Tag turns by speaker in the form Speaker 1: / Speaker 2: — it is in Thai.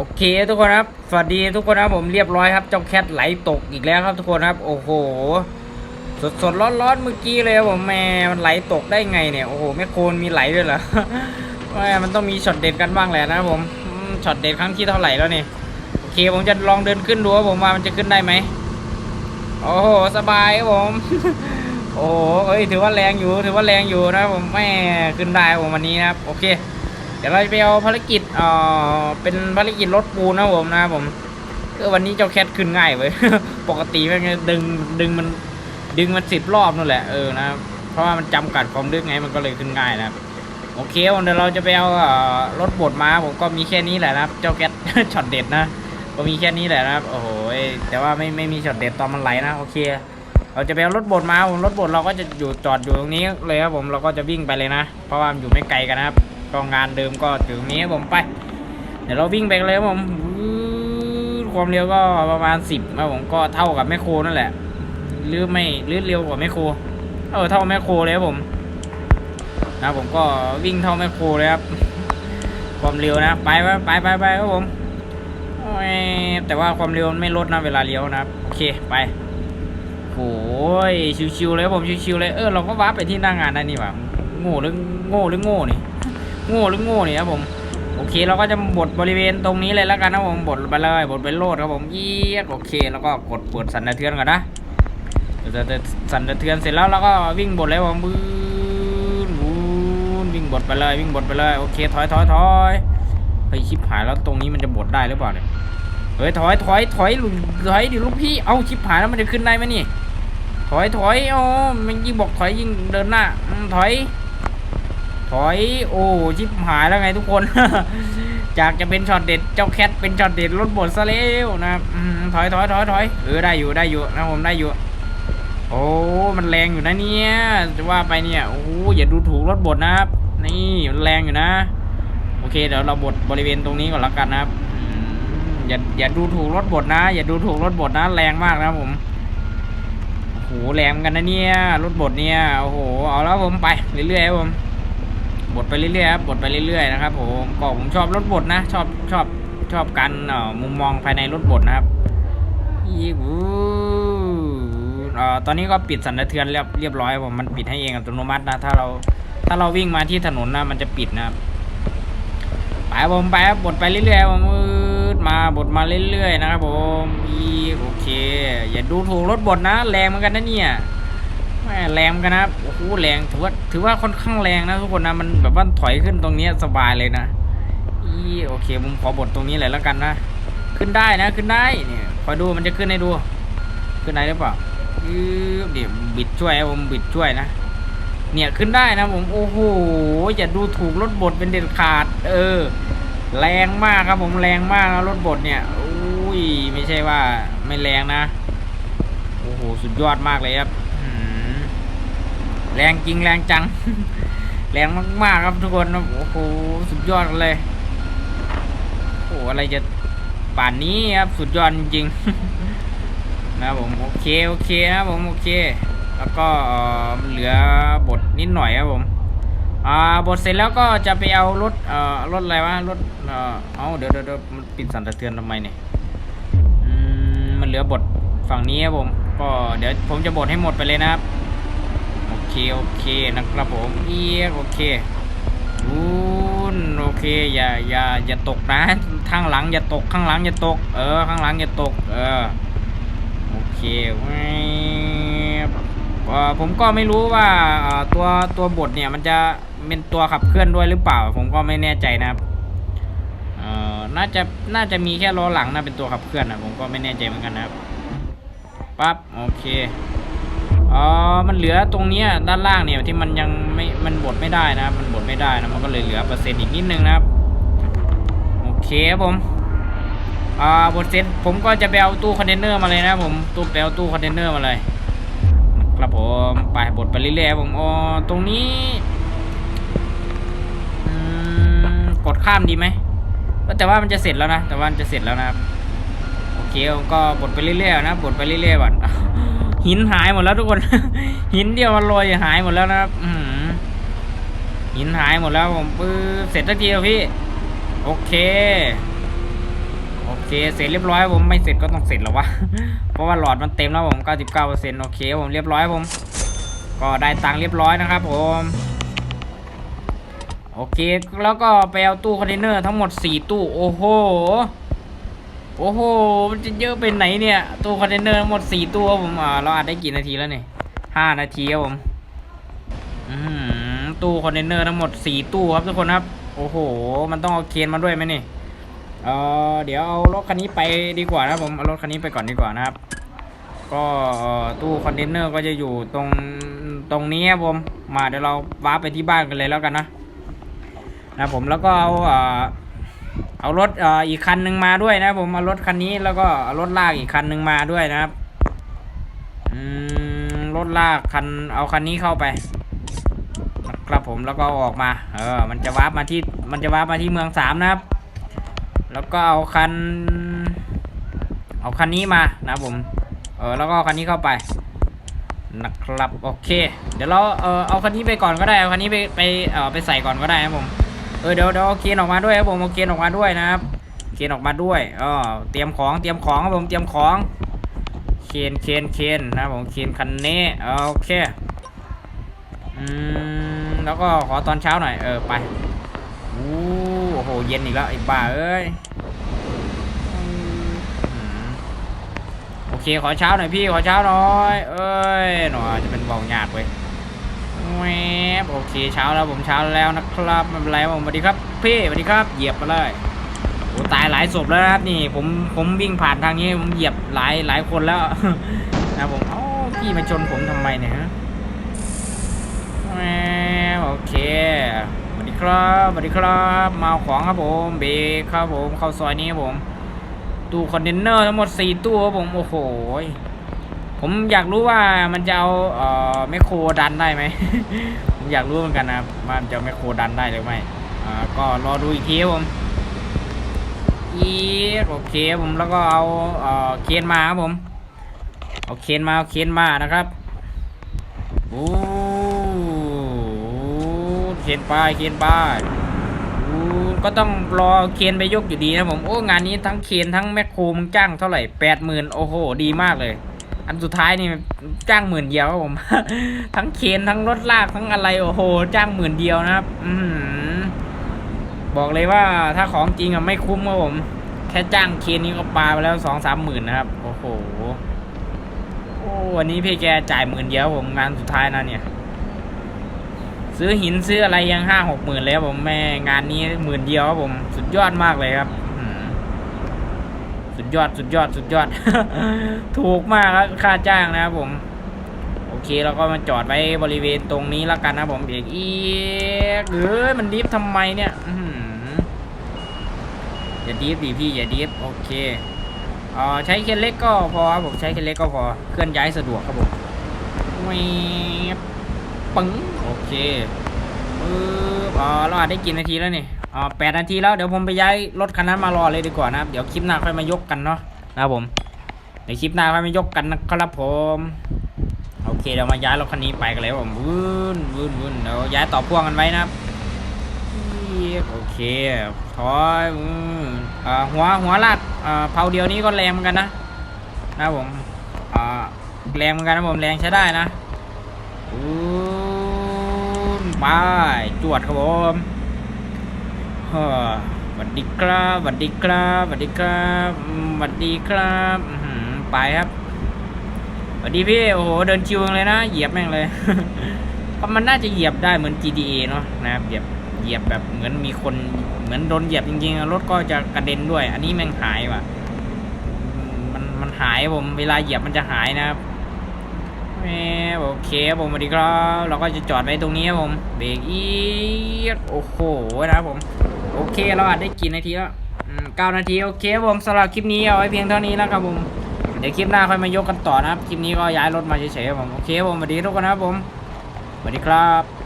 Speaker 1: โอเคทุกคนครับ สวัสดีทุกคนครับผมเรียบร้อยครับ เจ้าแคทไหลตกอีกแล้วครับทุกคนครับ โอ้โห สดสดร้อนร้อนเมื่อกี้เลยครับผมแม่มันไหลตกได้ไงเนี่ย โอ้โหแม่โคนมีไหลด้วยเหรอแม่มันต้องมีช็อตเด็ดกันบ้างแหละนะครับผมช็อตเด็ดครั้งที่เท่าไหร่แล้วนี่ โอเคผมจะลองเดินขึ้นดูว่าผมว่ามันจะขึ้นได้ไหม โอ้โหสบายครับผม โอ้โหเอ้ยถือว่าแรงอยู่ ถือว่าแรงอยู่นะผมแม่ขึ้นได้ผมวันนี้นะครับ โอเค เดี๋ยวเราจะไปเอาภารกิจเอ่อเป็นภารกิจรถปูนนะผมนะผมเออวันนี้เจ้าแคทขึ้นง่ายเว้ยปกติมันจะดึงดึงมันดึงมันสิบรอบนั่นแหละเออนะเพราะว่ามันจำกัดความลึกไงมันก็เลยขึ้นง่ายนะโอเคผมเดี๋ยวเราจะไปเอารถบดมาผมก็มีแค่นี้แหละนะเจ้าแคทช็อตเด็ดนะก็มีแค่นี้แหละนะโอ้โหแต่ว่าไม่ไม่มีช็อตเด็ดตอนมันไหลนะโอเคเราจะไปเอารถบดมาผมรถบดเราก็จะอยู่จอดอยู่ตรงนี้เลยครับผมเราก็จะวิ่งไปเลยนะ เพราะว่ามันอยู่ไม่ไกลกันนะครับ ก็งานเดิมก็อยู่ตรงนี้ผมไป เดี๋ยวเราวิ่งไปเลยครับผมความเร็วก็ประมาณสิบครับผมก็เท่ากับแมคโครนั่นแหละหรือไม่หรือเร็วกว่าแมคโครเออเท่าแมคโครเลยครับผม นะผมก็วิ่งเท่าแมคโครเลยครับ ความเร็วนะ ไปไปไปไปไปครับผมแต่ว่าความเร็วไม่ลดนะเวลาเลี้ยวนะครับโอเคไปโอ้ยชิวๆเลยครับผมชิวๆเลยเออเราก็ว้าร์ปไปที่หน้างานได้นี่หว่าโง่หรือโง่หรือโง่นี่ โง่หรือโง่นี่ยครับผมโอเคเราก็จะบดบริเวณตรงนี้เลยแล้วกันนะผมบดไปเลยบดไปโลดครับผมเยียดโอเค แล้วก็กดเปิดสั่นสะเทือนก่อนนะจะสั่นสะเทือนเสร็จแล้วเราก็วิ่งบดเลยครับผมบื้นวูนวิ่งบดไปเลยวิ่งบดไปเลยโอเคถอยถอยถอยเฮ้ยชิบหายแล้วตรงนี้มันจะบดได้หรือเปล่าเนี่ยเฮ้ยถอยถอยถอยลุถอยดิลูกพี่เอาชิบหายแล้วมันจะขึ้นได้ไหมนี่ถอยถอยอ๋อมันยิ่งบอกถอยยิ่งเดินหน้าถอย ถอยโอ้ชิบหายแล้วไงทุกคน จากจะเป็นช็อตเด็ดเจ้าแคทเป็นช็อตเด็ดรถบดซะแล้วนะครับถอยถอยถอยถอยเออได้อยู่ได้อยู่นะผมได้อยู่ โอ้มันแรงอยู่นะเนี่ยจะว่าไปเนี่ยโอ้อย่าดูถูกรถบดนะครับ นี่มันแรงอยู่นะ โอเคเดี๋ยวเราบดบริเวณตรงนี้ก่อนละกันนะครับอย่าอย่าดูถูกรถบดนะ อย่าดูถูกรถบดนะแรงมากนะผมโอ้โหแรงกันนะเนี่ยรถบดเนี่ยโอ้โหเอาแล้วผมไปเรื่อยๆผม บดไปเรื่อยๆครับบดไปเรื่อยๆนะครับผมก็ผมชอบรถบดนะ ชอบชอบชอบการมุมมองภายในรถบดนะครับอีวูตอนนี้ก็ปิดสั่นสะเทือนเรียบเรียบร้อยผมมันปิดให้เองอัตโนมัตินะถ้าเราถ้าเราวิ่งมาที่ถนนนะมันจะปิดนะครับไปผมไปบดไปเรื่อยๆผมมืดมาบดมาเรื่อยๆนะครับผมอีโอเค อย่าดูถูกรถบดนะ แรงเหมือนกันนะเนี่ย แม่แรงกันนะโอ้โหแรงถือว่าถือว่าค่อนข้างแรงนะทุกคนนะมันแบบว่าถอยขึ้นตรงนี้สบายเลยนะอีโอเคผมขอบดตรงนี้เลยแล้วกันนะขึ้นได้นะขึ้นได้เนี่ยคอยดูมันจะขึ้นให้ดู ขึ้นได้หรือเปล่าอือเดี๋ยวบิดช่วยผมบิดช่วยนะเนี่ยขึ้นได้นะผมโอ้โหอย่าดูถูกรถบดเป็นเด็ดขาด เออ แรงมากครับผมแรงมากนะรถบดเนี่ยอุ้ยไม่ใช่ว่าไม่แรงนะโอ้โหสุดยอดมากเลยครับอื้อหือ แรงจริงแรงจัง แรงมากๆครับทุกคนนะโอ้โหสุดยอดเลยโอ้โหอะไรจะป่านนี้ครับสุดยอดจริงนะผมโอเคโอเคนะผมโอเค แล้วก็เหลือบทนิดหน่อยครับผมอ่าบทเสร็จแล้วก็จะไปเอารถเอ่อรถอะไรวะรถเอ่อเอาเดี๋ยวเดี๋ยวมันปิดสั่นสะเทือนทำไมเนี่ยอืมมันเหลือบทฝั่งนี้ครับผม ก็เดี๋ยวผมจะบทให้หมดไปเลยนะครับ โอเคโอเคนะครับผมเอียโอเคอูนโอเคอย่าอย่าอย่าตกนะข้างหลังอย่าตกข้างหลังอย่าตก เออข้างหลังอย่าตก เออโอเควบเอ่อผมก็ไม่รู้ว่าตัวตัวบทเนี่ยมันจะเป็นตัวขับเคลื่อนด้วยหรือเปล่า ผมก็ไม่แน่ใจนะครับเออน่าจะน่าจะมีแค่ล้อหลังนะเป็นตัวขับเคลื่อนนะผมก็ไม่แน่ใจเหมือนกันนะครับปั๊บโอเค อ๋อ มันเหลือตรงเนี้ยด้านล่างเนี่ยที่มันยังไม่ มันบดไม่ได้นะ มันบดไม่ได้นะ มันก็เลยเหลือเปอร์เซ็นต์อีกนิดนึงนะครับ โอเคครับผม อ่าบทเสร็จผมก็จะไปเอาตู้คอนเทนเนอร์มาเลยนะผม ตู้ไปเอาตู้คอนเทนเนอร์มาเลย ครับผม ไปบทไปเรื่อยๆผมอ๋อตรงนี้อกดข้ามดีไหม แต่ว่ามันจะเสร็จแล้วนะ แต่ว่ามันจะเสร็จแล้วนะครับ โอเคก็บทไปเรื่อยๆนะบทไปเรื่อยๆก่อน หินหายหมดแล้วทุกคน หินเดียวมันลอยหายหมดแล้วนะครับอืหินหายหมดแล้วผมปื้เสร็จสักทีแล้วพี่ โอเค โอเค เสร็จเรียบร้อยผมไม่เสร็จก็ต้องเสร็จแล้ววะ เพราะว่าหลอดมันเต็มแล้วผม99%โอเคผมเรียบร้อยผม ก็ได้ตังค์เรียบร้อยนะครับ ผมโอเค แล้วก็ไปเอาตู้คอนเทนเนอร์ทั้งหมด 4 ตู้ โอ้โห โอ้โห มันจะเยอะเป็นไหนเนี่ยตู้คอนเทนเนอร์ทั้งหมด4ตู้ครับผมอ่าเราอัดได้กี่นาทีแล้วเนี่ย5นาทีครับผมตู้คอนเทนเนอร์ทั้งหมด4ตู้ครับทุกคนครับ โอ้โห มันต้องเอาเคนมาด้วยไหมนี่เออเดี๋ยวเอารถคันนี้ไปดีกว่านะผมเอารถคันนี้ไปก่อนดีกว่านะครับ ก็ตู้คอนเทนเนอร์ก็จะอยู่ตรงตรงนี้ครับผม มาเดี๋ยวเราวาไปที่บ้านกันเลยแล้วกันนะนะผมแล้วก็เอาอ่อ เอารถออีกคันหนึ่งมาด้วยนะผมเอารถคันนี้แล้วก็รถลากอีกคันหนึ่งมาด้วยนะครับอืมรถลากคันเอาคันนี้เข้าไปครับผมแล้วก็ออกมา เออ มันจะวาร์ปมาที่มันจะวาร์ปมาที่เมืองสามนะครับ แล้วก็เอาคัน เอาคันนี้มานะผม เออแล้วก็คันนี้เข้าไปนะครับโอเค เดี๋ยวเราเออเอาคันนี้ไปก่อนก็ได้เอาคันนี้ไปไปเออไปใส่ก่อนก็ได้ครับผม เออเดี๋ยวเดี๋ยวเอาเคนออกมาด้วยครับผมเอาเคนออกมาด้วยนะครับ เคนออกมาด้วยเออเตรียมของเตรียมของครับผมเตรียมของ เคนเคนเคนนะครับผมเคนคันนี้โอเคอืมแล้วก็ขอตอนเช้าหน่อยเออไปอู้โอ้โหเย็นอีกแล้วไอ้บ้าเอ้ยโอเคขอเช้าหน่อยพี่ขอเช้าหน่อย เอ้ยหน่อยจะเป็นเบาหยากเว้ย แวบโอเคเช้าแล้วผมเช้าแล้วนะครับไม่เป็นไรผมสวัสดีครับพี่สวัสดีครับ เหยียบมาเลยโอ้ตายหลายศพแล้วนะครับนี่ผมผมวิ่งผ่านทางนี้ผมเหยียบหลายหลายคนแล้วนะผมเอ้าพี่มาชนผมทำไมเนี่ยฮะแวบโอเคสวัสดีครับสวัสดีครับ มาของครับผมเบรครับผมเข้าซอยนี้ครับผมตู้คอนเทนเนอร์ทั้งหมด 4 ตู้ครับผมโอ้โหย ผมอยากรู้ว่ามันจะเอาเอ่อแมคโครดันได้ไหม ผมอยากรู้เหมือนกันนะครับว่ามันจะแมคโครดันได้หรือไม่อ่าก็รอดูอีกทีครับผมอีโอเคผมแล้วก็เอาเอ่อเคนมาครับผมเอาเคนมาเอาเคนมานะครับโอ้เคนไปเคนไปก็ต้องรอเคนไปยกอยู่ดีนะผมโอ้งานนี้ทั้งเคนทั้งแมคโครมึงจ้างเท่าไหร่แปดหมื่นโอ้โหดีมากเลย อันสุดท้ายนี่จ้างหมื่นเดียวครับผม ทั้งเคนทั้งรถลากทั้งอะไรโอ้โห จ้างหมื่นเดียวนะครับ อือบอกเลยว่าถ้าของจริงอะไม่คุ้มครับผม แค่จ้างเคนนี้ก็ปาไปแล้วสองสามหมื่นนะครับ โอ้โหโอ้วันนี้พี่แกจ่ายหมื่นเดียวผมงานสุดท้ายนะเนี่ย ซื้อหินซื้ออะไรยังห้าหกหมื่นเลยครับผมแม่งานนี้หมื่นเดียวครับผม สุดยอดมากเลยครับ สุดยอดสุดยอดสุดยอด ถูกมากครับค่าจ้างนะครับผม โอเคเราก็มาจอดไว้บริเวณตรงนี้แล้วกันนะผมเอกอีกเอ้ยมันดิฟทำไมเนี่ยอย่าดิฟดิพี่อย่าดิฟโอเคเอ๋อใช้เคนเล็กก็พอครับผมใช้เคนเล็กก็พอเคลื่อนย้ายสะดวกครับผมแหวบปึ้งโอเคปึ๊บอ๋อเราอาจได้กี่นาทีแล้วนี่ อ๋อแปดนาทีแล้วเดี๋ยวผมไปย้ายรถคันนั้นมารอเลยดีกว่านะครับเดี๋ยวคลิปหน้าค่อยมายกกันเนาะนะครับผมเดี๋ยวคลิปหน้าค่อยมายกกันนะครับผมโอเคเดี๋ยวมาย้ายรถคันนี้ไปกันเลยครับผมวืนวืนวืนเดี๋ยวย้ายต่อพ่วงกันไว้นะครับโอเคถอยอืมอ่าหัวหัวลากอ่าเผาเดียวนี้ก็แรงเหมือนกันนะนะผมอ่าแรงเหมือนกันนะผมแรงใช้ได้นะอืมไปจวดครับผม สวัสดีครับสวัสดีครับสวัสดีครับสวัสดีครับไปครับสวัสดีพี่ โอ้โห เดินชิวจังเลยนะ เหยียบแม่งเลยก็มันน่าจะเหยียบได้เหมือน GTA เนาะนะครับ เหยียบ เหยียบแบบเหมือนมีคน เหมือนโดนเหยียบจริงๆ รถก็จะกระเด็นด้วย อันนี้แม่งหายว่ะ มัน มันหายผม เวลาเหยียบมันจะหายนะครับ แหมโอเคผมสวัสดีครับ เราก็จะจอดไว้ตรงนี้ครับผมเบรกอีกโอ้โหนะครับผม โอเคเราอาจได้กี่นาทีแล้วเก้านาทีโอเคผมสำหรับคลิปนี้เอาไว้เพียงเท่านี้แล้วครับผมเดี๋ยวคลิปหน้าค่อยมายกกันต่อนะครับคลิปนี้ก็ย้ายรถมาเฉยๆครับผมโอเคผมสวัสดีทุกคนนะครับผมสวัสดีครับ